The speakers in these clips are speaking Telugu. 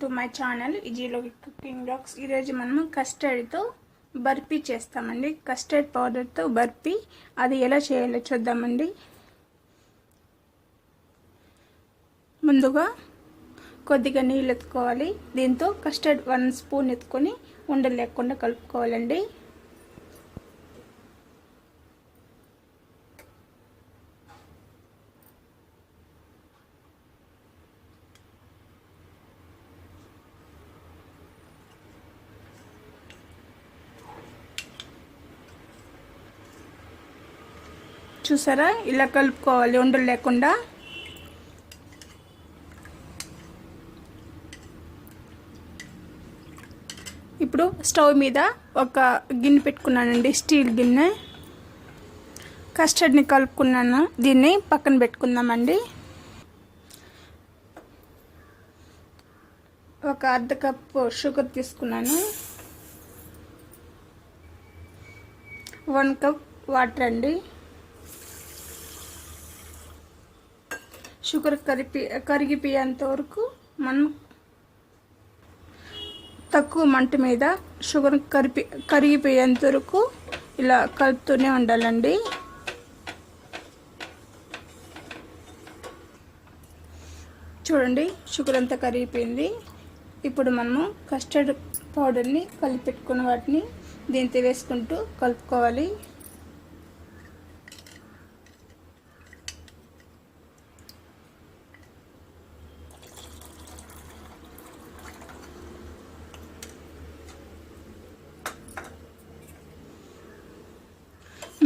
టు మై ఛానల్ ఇజీలో కుకింగ్ బ్లాగ్స్ ఈరోజు మనము కస్టర్డ్తో బర్ఫీ చేస్తామండి. కస్టర్డ్ పౌడర్తో బర్ఫీ. అది ఎలా చేయాలో చూద్దామండి. ముందుగా కొద్దిగా నీళ్ళు ఎత్తుకోవాలి. దీంతో కస్టర్డ్ వన్ స్పూన్ ఎత్తుకొని ఉండలు లేకుండా కలుపుకోవాలండి. చూసారా? ఇలా కలుపుకోవాలి ఉండలు లేకుండా. ఇప్పుడు స్టవ్ మీద ఒక గిన్నె పెట్టుకున్నానండి స్టీల్ గిన్నె. కస్టర్డ్ని కలుపుకున్నాను దీన్ని పక్కన పెట్టుకుందామండి. ఒక అర్ధ కప్పు షుగర్ తీసుకున్నాను. వన్ కప్ వాటర్ అండి. షుగర్ కరిపి కరిగిపోయేంత వరకు మనం తక్కువ మంట మీద షుగర్ కరిపి కరిగిపోయేంత వరకు ఇలా కలుపుతూనే ఉండాలండి. చూడండి షుగర్ అంతా కరిగిపోయింది. ఇప్పుడు మనము కస్టర్డ్ పౌడర్ని కలిపి పెట్టుకున్న వాటిని దీంతో వేసుకుంటూ కలుపుకోవాలి.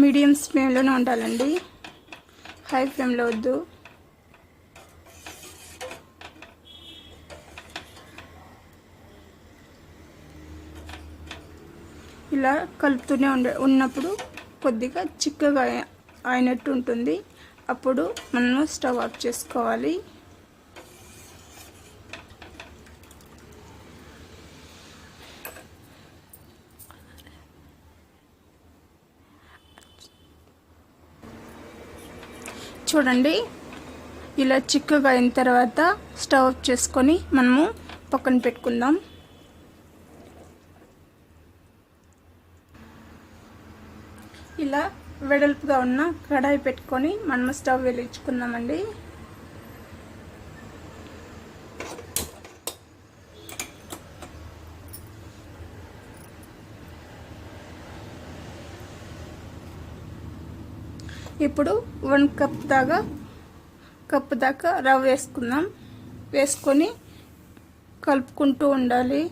మీడియం ఫ్లేమ్లోనే ఉండాలండి. హై ఫ్లేమ్లో వద్దు. ఇలా కలుపుతూనే ఉండ ఉన్నప్పుడు కొద్దిగా చిక్కగా అయినట్టు ఉంటుంది. అప్పుడు మనము స్టవ్ ఆఫ్ చేసుకోవాలి. చూడండి. ఇలా చిక్కగా అయిన తర్వాత స్టవ్ ఆఫ్ చేసుకొని మనము పక్కన పెట్టుకుందాం. ఇలా వెడల్పుగా ఉన్న కడాయి పెట్టుకొని మనము స్టవ్ వెలిగించుకుందామండి. ఇప్పుడు వన్ కప్ దాకా కప్ దాకా రవ్వ వేసుకుందాం. వేసుకొని కలుపుకుంటూ ఉండాలి.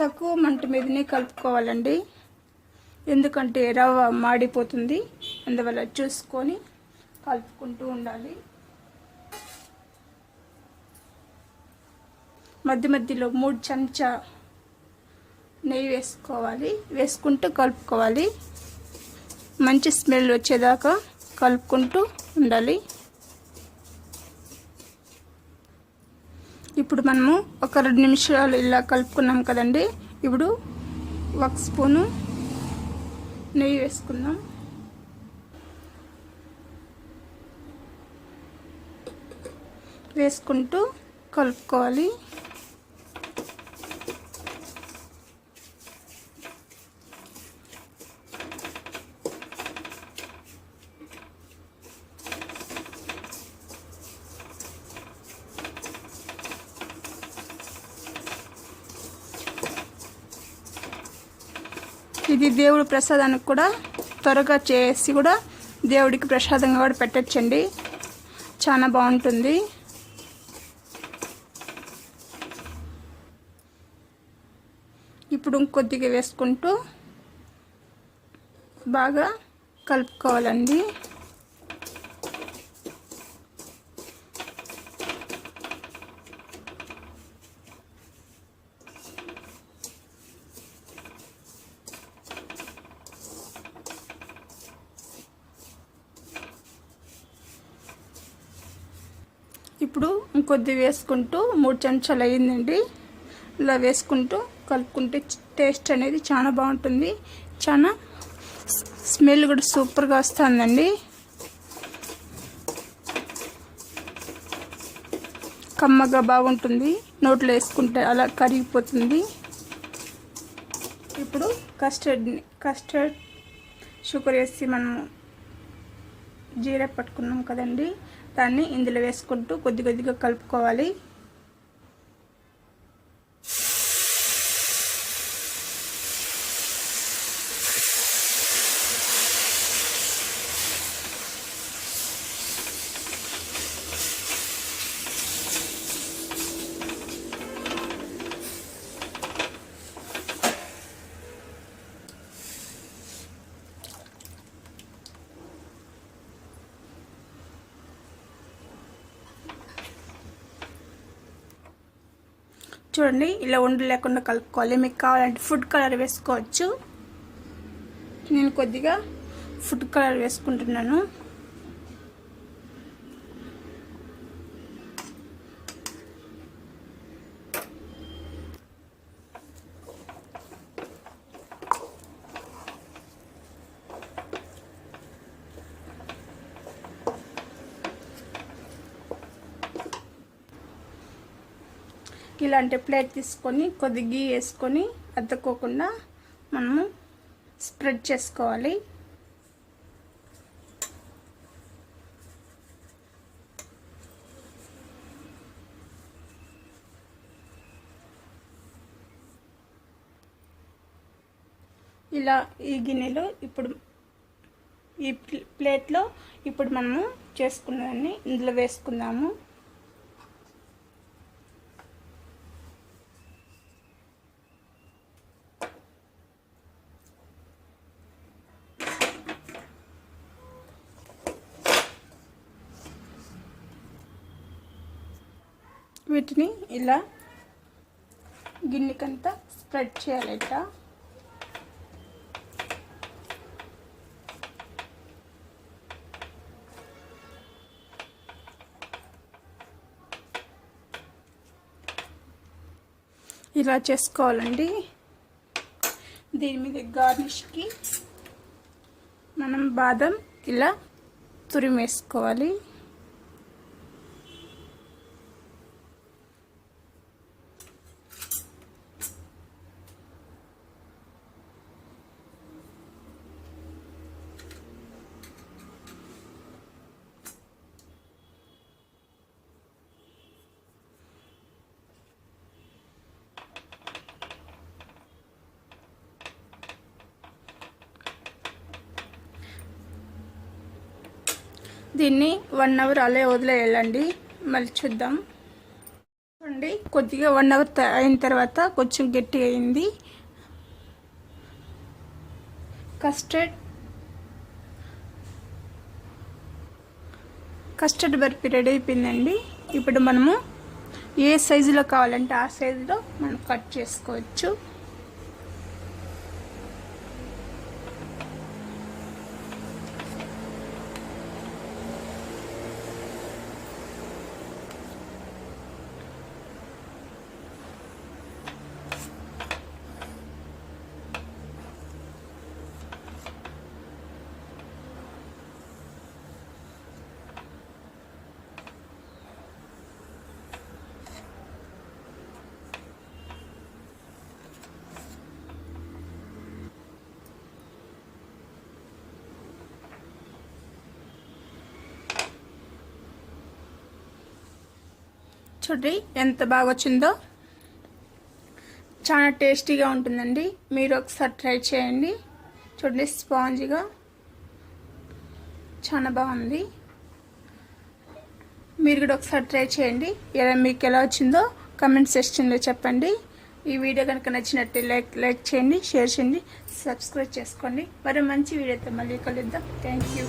తక్కువ మంట మీదనే కలుపుకోవాలండి. ఎందుకంటే రవ్వ మాడిపోతుంది. అందువల్ల చూసుకొని కలుపుకుంటూ ఉండాలి. మధ్య మధ్యలో మూడు చెంచా నెయ్యి వేసుకోవాలి. వేసుకుంటూ కలుపుకోవాలి. మంచి స్మెల్ వచ్చేదాకా కలుపుకుంటూ ఉండాలి. ఇప్పుడు మనము ఒక రెండు నిమిషాలు ఇలా కలుపుకున్నాం కదండి. ఇప్పుడు ఒక స్పూను నెయ్యి వేసుకుందాం. వేసుకుంటూ కలుపుకోవాలి. ఇది దేవుడి ప్రసాదానికి కూడా త్వరగా చేసి కూడా దేవుడికి ప్రసాదంగా కూడా పెట్టచ్చండి. చాలా బాగుంటుంది. ఇప్పుడు ఇంకొద్దిగా వేసుకుంటూ బాగా కలుపుకోవాలండి. ఇప్పుడు ఇంకొద్ది వేసుకుంటూ మూడు చెంచాలు అయ్యిందండి. ఇలా వేసుకుంటూ కలుపుకుంటే టేస్ట్ అనేది చాలా బాగుంటుంది. చాలా స్మెల్ కూడా సూపర్గా వస్తుందండి. కమ్మగా బాగుంటుంది. నోట్లో వేసుకుంటే అలా కరిగిపోతుంది. ఇప్పుడు కస్టర్డ్ని కస్టర్డ్ షుగర్ వేసి మనము జీరా పట్టుకున్నాం కదండి. దాన్ని ఇందులో వేసుకుంటూ కొద్ది కొద్దిగా కలుపుకోవాలి. చూడండి ఇలా ఉండి లేకుండా కలుపుకోవాలి. మీకు కావాలంటే ఫుడ్ కలర్ వేసుకోవచ్చు. నేను కొద్దిగా ఫుడ్ కలర్ వేసుకుంటున్నాను. ఇలాంటి ప్లేట్ తీసుకొని కొద్ది గీ వేసుకొని అద్దుకోకుండా మనము స్ప్రెడ్ చేసుకోవాలి. ఇలా ఈ గిన్నెలో ఇప్పుడు ఈ ప్లేట్లో ఇప్పుడు మనము చేసుకున్నదాన్ని ఇందులో వేసుకుందాము. వీటిని ఇలా గిన్నెకంతా స్ప్రెడ్ చేయాలి ఇలా చేసుకోవాలండి. దీని మీద గార్నిష్కి మనం బాదం ఇలా తురిమేసుకోవాలి. దీన్ని వన్ అవర్ అలా వదిలేయాలండి. మళ్ళీ చూద్దాం. చూడండి కొద్దిగా వన్ అవర్ అయిన తర్వాత కొంచెం గట్టి అయింది. కస్టర్డ్ కస్టర్డ్ బర్ఫీ రెడీ అయిపోయిందండి. ఇప్పుడు మనము ఏ సైజులో కావాలంటే ఆ సైజులో మనం కట్ చేసుకోవచ్చు. చూడండి ఎంత బాగా వచ్చిందో చాలా టేస్టీగా ఉంటుందండి. మీరు ఒకసారి ట్రై చేయండి. చూడండి స్పాంజ్గా. చాలా బాగుంది. మీరు కూడా ఒకసారి ట్రై చేయండి. ఎలా మీకు ఎలా వచ్చిందో కమెంట్ సెక్షన్లో చెప్పండి. ఈ వీడియో కనుక నచ్చినట్టు లైక్ లైక్ చేయండి షేర్ చేయండి సబ్స్క్రైబ్ చేసుకోండి. మరి మంచి వీడియోతో మళ్ళీ కలుద్దాం. Thank you